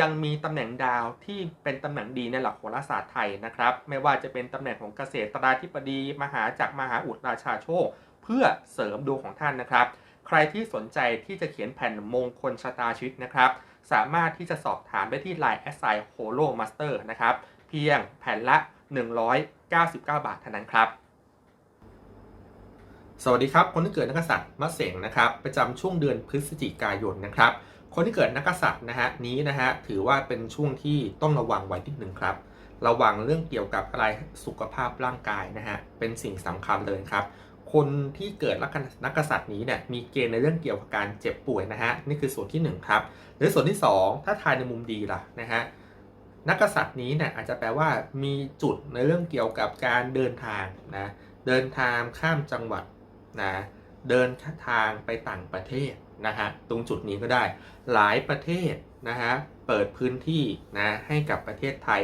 ยังมีตำแหน่งดาวที่เป็นตำแหน่งดีในหลักโหราศาสตร์ไทยนะครับ ไม่ว่าจะเป็นตำแหน่งของเกษตราธิบดีมหาจักรมหาอุดราชาโชค เพื่อเสริมดวงของท่านนะครับ ใครที่สนใจที่จะเขียนแผ่นมงคลชะตาชีวิตนะครับ สามารถที่จะสอบถามได้ที่ Line แอสไซโฮโลมาสเตอร์นะครับ เพียงแผ่นละ 199 บาทเท่านั้นครับสวัสดีครับ คนที่เกิดนักกษัตริย์มะเสงนะครับ ประจำช่วงเดือนพฤศจิกายนนะครับ คนที่เกิดนักษัตริย์นะฮะนี้นะฮะถือว่าเป็นช่วงที่ต้องระวังไว้นิดหนึ่งครับ ระวังเรื่องเกี่ยวกับอะไรสุขภาพร่างกายนะฮะเป็นสิ่งสำคัญเลยครับคนที่เกิดนักนักษัตริย์นี้เนี่ยมีเกณฑ์ในเรื่องเกี่ยวกับการเจ็บป่วยนะฮะนี่คือส่วนที่หนึ่งครับหรือส่วนที่ 2 ถ้าทายในมุมดีล่ะนะฮะนักกษัตริย์นี้เนี่ยอาจจะแปลว่ามีจุดในเรื่องเกี่ยวกับการเดินทางนะเดินทางข้ามจังหวัดนะเดินทางไปต่างประเทศ นะฮะตรงจุดนี้ก็ได้ หลายประเทศนะฮะเปิดพื้นที่นะให้กับประเทศไทย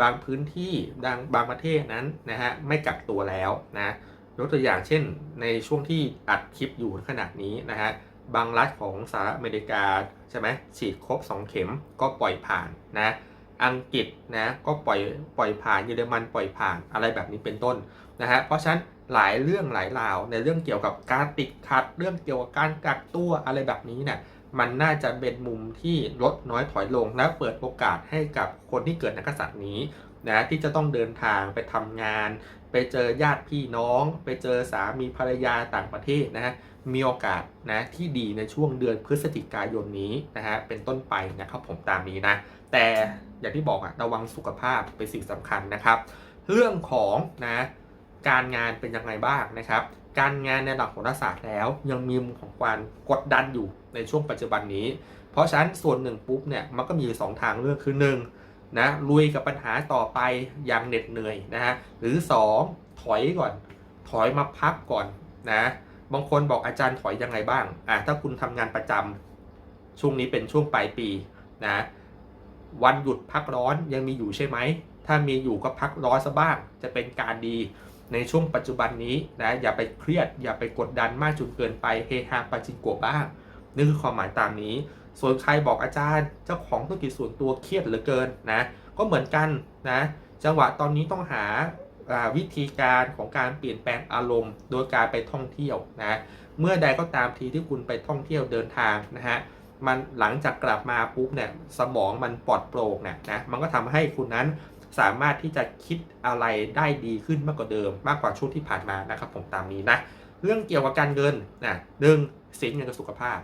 บางพื้นที่ดังบางประเทศนั้นนะฮะไม่กักตัวแล้วนะยกตัวอย่างเช่น ในช่วงที่อัดคลิปอยู่ขนาดนี้นะฮะบางรัฐของสหรัฐอเมริกาใช่ไหมฉีดครบ 2 เข็มก็ปล่อยผ่านนะ อังกฤษนะก็ปล่อยปล่อยผ่านเยอรมันปล่อยผ่านอะไรแบบนี้เป็นต้นนะฮะเพราะฉะนั้นหลายเรื่องหลายราวในเรื่องเกี่ยวกับการติดขัด เรื่องเกี่ยวกับการกักตัวอะไรแบบนี้เนี่ยมันน่าจะเป็นมุมที่ลดน้อยถอยลงและเปิดโอกาสให้กับคนที่เกิดนักกษัตริย์นี้ นะที่จะต้องเดินทางไปทำงาน ไปเจอญาติพี่น้อง ไปเจอสามีภรรยาต่างประเทศนะฮะมีโอกาสนะที่ดีในช่วงเดือนพฤศจิกายนนี้นะฮะเป็นต้นไปนะครับผมตามนี้นะ แต่อย่างที่บอกอะระวังสุขภาพเป็นสิ่งสำคัญนะครับ เรื่องของนะการงานเป็นยังไงบ้างนะครับ การงานในหลักโหราศาสตร์แล้ว ยังมีมุมของการกดดันอยู่ในช่วงปัจจุบันนี้ เพราะฉะนั้นส่วนหนึ่งปุ๊บเนี่ยมันก็มีสองทางเลือกคือห นะลุยกับปัญหาต่อไปอย่างเหน็ดเหนื่อยนะฮะหรือ 2 ถอยก่อน ถอยมาพักก่อนนะบางคนบอกอาจารย์ถอยยังไงบ้างอ่าถ้าคุณทำงานประจำช่วงนี้เป็นช่วงปลายปีนะวันหยุดพักร้อนยังมีอยู่ใช่ไหม ถ้ามีอยู่ก็พักร้อนซะบ้าง จะเป็นการดีในช่วงปัจจุบันนี้นะอย่าไปเครียดอย่าไปกดดันมากจนเกินไปเฮฮาปาจิงโกะบ้างนี่คือความหมายตามนี้ส่วนใครบอกอาจารย์เจ้าของธุรกิจส่วนตัวเครียดเหลือเกินนะก็เหมือนกันนะจังหวะตอนนี้ต้องหาวิธีการของการเปลี่ยนแปลงอารมณ์ โดยการไปท่องเที่ยวนะเมื่อใดก็ตามทีที่คุณไปท่องเที่ยวเดินทางนะฮะมันหลังจากกลับมาปุ๊บเนี่ยสมองมันปลอดโปร่งเนี่ยนะมันก็ทำให้คุณนั้นสามารถที่จะคิดอะไรได้ดีขึ้นมากกว่าเดิม มากกว่าช่วงที่ผ่านมานะครับผมตามนี้นะเรื่องเกี่ยวกับการเงินนะหนึ่งเสียเงินกับสุขภาพ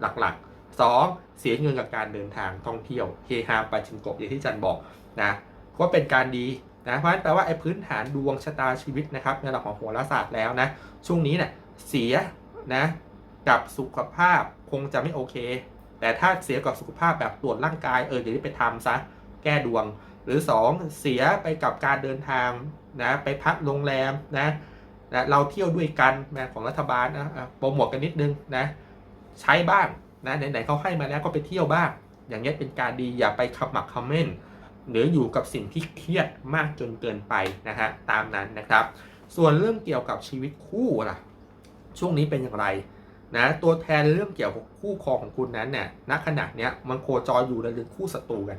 หลักๆ 2. เสียเงินกับการเดินทางท่องเที่ยวเฮฮาปาชิงโกะอย่างที่จันบอกนะก็เป็นการดีนะเพราะฉะนั้นแปลว่าไอ้พื้นฐานดวงชะตาชีวิตนะครับในหลักของโหราศาสตร์แล้วนะช่วงนี้เนี่ยเสียนะกับสุขภาพคงจะไม่โอเค แต่ถ้าเสียกับสุขภาพแบบตรวจร่างกายเออเดี๋ยวนี้ไปทำซะแก้ดวง หรือ 2 เสียไปกับการเดินทางนะไปพักโรงแรมนะนะเราเที่ยวด้วยกันนะของรัฐบาลนะโปรโมทกันนิดนึงนะใช้บ้าง นะไหนๆเขาให้มาแล้วก็ไปเที่ยวบ้าง อย่างนี้เป็นการดีอย่าไปขับหมักคอมเมนต์หรืออยู่กับสิ่งที่เครียดมากจนเกินไปนะฮะตามนั้นนะครับ ส่วนเรื่องเกี่ยวกับชีวิตคู่ล่ะ ช่วงนี้เป็นอย่างไรนะตัวแทนเรื่องเกี่ยวกับคู่ครองของคุณนั้นเนี่ยณขณะเนี้ยมันโคจรอยู่ในเรื่องคู่ศัตรูกัน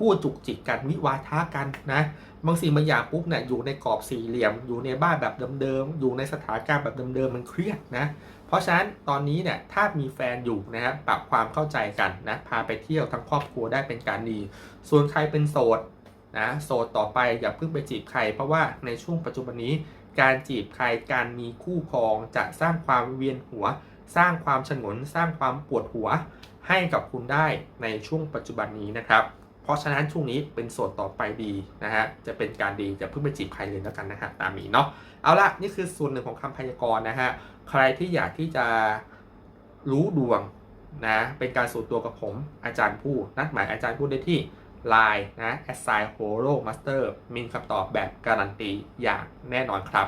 คู่จุกจิกกันวิวาทะกันนะบางสิ่งบางอย่างปุ๊บเนี่ยอยู่ในกรอบสี่เหลี่ยม อยู่ในบ้านแบบเดิมๆอยู่ในสถานการณ์แบบเดิมๆมันเครียดนะเพราะฉะนั้นตอนนี้เนี่ยถ้ามีแฟนอยู่นะครับปรับความเข้าใจกันนะพาไปเที่ยวทั้งครอบครัวได้เป็นการดี ส่วนใครเป็นโสดนะโสดต่อไปอย่าเพิ่งไปจีบใคร เพราะว่าในช่วงปัจจุบันนี้การจีบใครการมีคู่ครองจะสร้างความเวียนหัว สร้างความฉงน สร้างความปวดหัวให้กับคุณได้ในช่วงปัจจุบันนี้นะครับ ราะฉะนั้นช่วงนี้เป็นโสดต่อไปดีนะฮะจะเป็นการดีจะเพิ่งไปจีบใครเลยแล้วกันนะฮะตามนี้เนาะเอาละนี่คือส่วนหนึ่งของคำพยากรณ์นะฮะใครที่อยากที่จะรู้ดวงนะเป็นการส่วนตัวกับผมอาจารย์ผู้นัดหมายอาจารย์ผู้ได้ที่ Line นะ assign holo master มีคำตอบแบบการันตีอย่างแน่นอนครับ